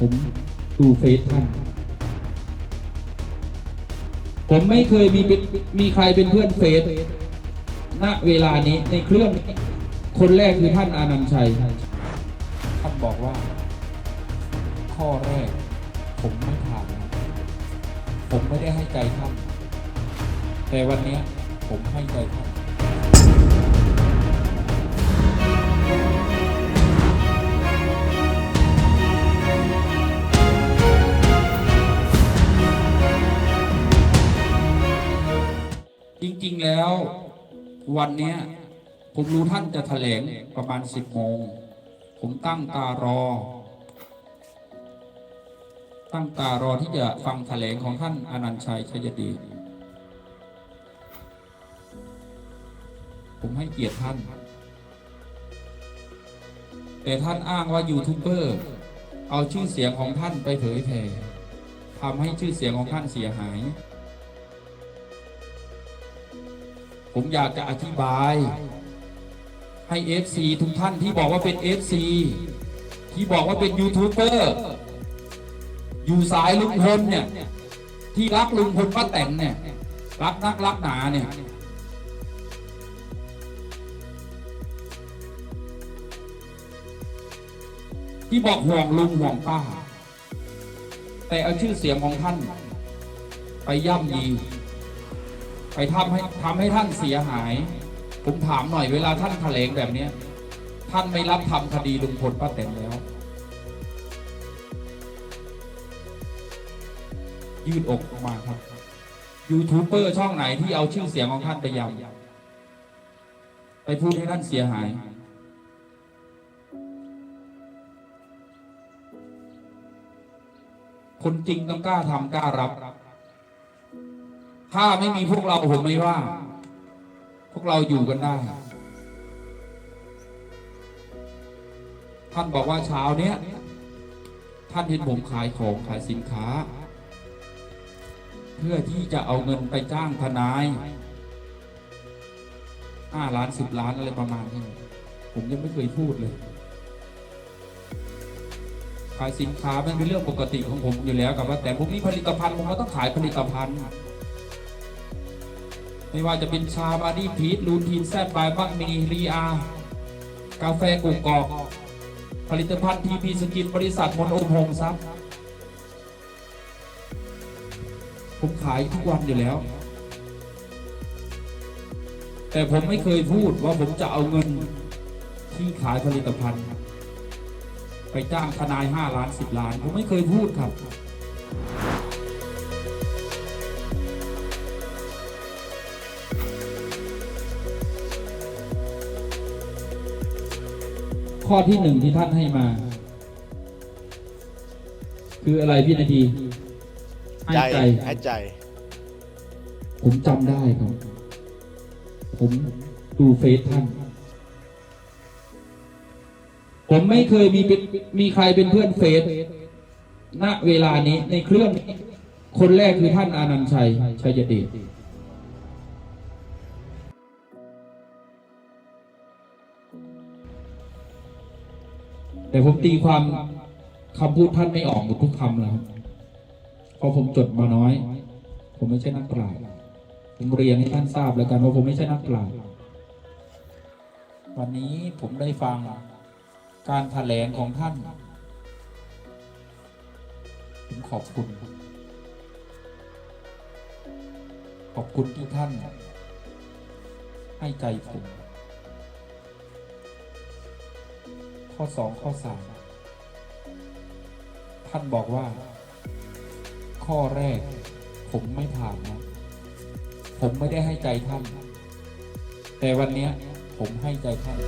ผมดูเฟซท่าน ผมไม่เคยมีมีใครเป็นเพื่อนเฟซณเวลานี้ในเครื่องนี้คนแรกคือท่านอานันต์ชัย ท่านบอกว่า ข้อแรก ผมไม่ผ่านผมไม่ได้ให้ใจท่าน แต่วันนี้ผมให้ใจท่าน แล้ววันนี้ผมรู้ท่านจะแถลงประมาณสิบโมง ผมตั้งตารอ ตั้งตารอที่จะฟังแถลงของท่านอนันต์ชัยชัยดชผมให้เกียรติท่าน แต่ท่านอ้างว่ายูทูบเบอร์ เอาชื่อเสียงของท่านไปเผยแผ่ทำให้ชื่อเสียงของท่านเสียหาย ผมอยากจะอธิบาย ให้ FC ทุกท่านที่บอกว่าเป็น FC ที่บอกว่าเป็นยูทูบเบอร์อยู่สายลุงพลเนี่ย ที่รักลุงพลป้าแตนเนี่ย รักนักรักหนาเนี่ย ที่บอกห่วงลุงห่วงป้า แต่เอาชื่อเสียงของท่าน ไปย่ำยี ไปทำให้ทำให้ท่านเสียหาย ผมถามหน่อยเวลาท่านแถลงแบบเนี้ยท่านไม่รับทำคดีลุงพลป้าแตนแล้ว ยืดอกออกมาครับยูทูบเบอร์ช่องไหนที่เอาชื่อเสียงของท่านไปยำไปพูดให้ท่านเสียหาย คนจริงต้องกล้าทำกล้ารับ ถ้าไม่มีพวกเราผมไม่ว่า พวกเราอยู่กันได้ ท่านบอกว่าเช้าเนี้ย ท่านเห็นผมขายของขายสินค้า เพื่อที่จะเอาเงินไปจ้างทนายห้าล้านสิบล้านอะไรประมาณนี้ ผมยังไม่เคยพูดเลย ขายสินค้ามันเป็นเรื่องปกติของผมอยู่แล้วกับว่าแต่ผมมีผลิตภัณฑ์ผมก็ต้องขายผลิตภัณฑ์ ไม่ว่าจะเป็นชาบาดี้พีทลูทีนแซดบายบักมีรีอากาแฟกุกกอก ผลิตภัณฑ์ทีพีสกินบริษัทมนโอมโฮมซับผมขายทุกวันอยู่แล้ว แต่ผมไม่เคยพูดว่าผมจะเอาเงินที่ขายผลิตภัณฑ์ ไปจ้างทนายห้าล้านสิบล้าน ผมไม่เคยพูดครับ ข้อที่หนึ่งที่ท่านให้มา คืออะไรพี่นาทีให้ใจใจให้ใจ ผมจำได้ครับ ผมดูเฟซท่าน ผมไม่เคยมีเป็นมีใครเป็นเพื่อนเฟซณเวลานี้ในเครื่องนี้คนแรกคือท่านอานันต์ชัยชัยเดช แต่ผมตีความคำพูดท่านไม่ออกหมดทุกคำแล้วครับเพราะผมจดมาน้อย ผมไม่ใช่นักปราชญ์ผมเรียนให้ท่านทราบแล้วกันว่าผมไม่ใช่นักปราชญ์วันนี้ผมได้ฟังการแถลงของท่าน ผมขอบคุณ ขอบคุณที่ท่าน ให้ใจผม ข้อสองข้อสามท่านบอกว่า ข้อแรก ผมไม่ผ่านนะผมไม่ได้ให้ใจท่าน แต่วันนี้ผมให้ใจท่าน